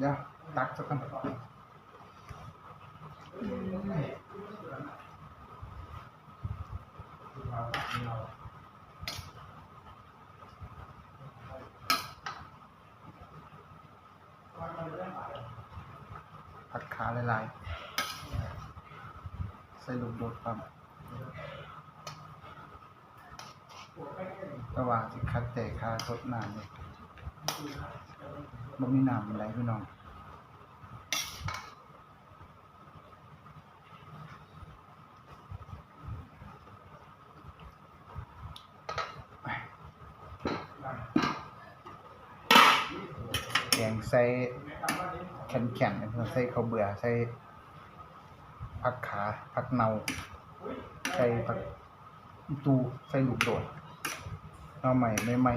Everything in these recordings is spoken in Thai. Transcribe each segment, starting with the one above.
เดี๋ยวตักสักกันผัดขาลายๆ ใส่ลูกโดดครับแต่ว่าสิคัดแต่คาสดน้ำเลย บ่มีน้ำอะไรพี่น้องแกงใส่แข็งๆนใส่ข้าวเบื่อใส่ผักขาผักเนาใส่ผักตูใส่ลูกโดดเอาใหม่ไม่ใหม่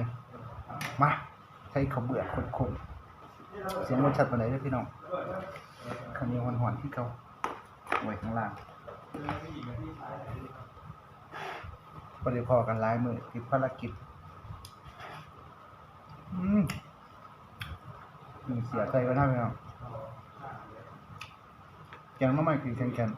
มา ใส่ข้าเบื่อคนๆเสียงมันชัดปานไหนเด้พี่น้องข้าวเหนียวหอนๆที่เขาไว้ข้างล่างพอดีพอกันหลายมือติดภารกิจอืมมีเสียใจไว้ท่าไหมครับยังน้ำมันกินแข็ง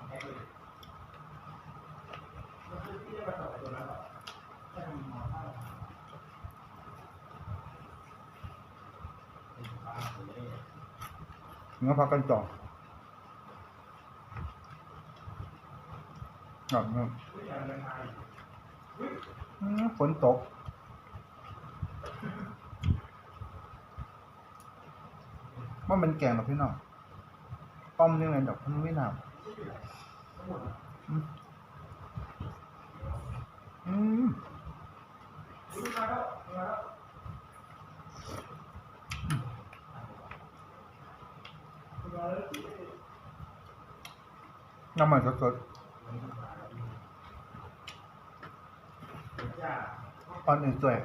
ๆงั้นพักกันจ่อครับครับอืมฝนตกว่ามันแกงหรอพี่น้องต้มยังไงดอกมันไม่หนาวอืม น้ำมันสดๆตอนอื่นสวย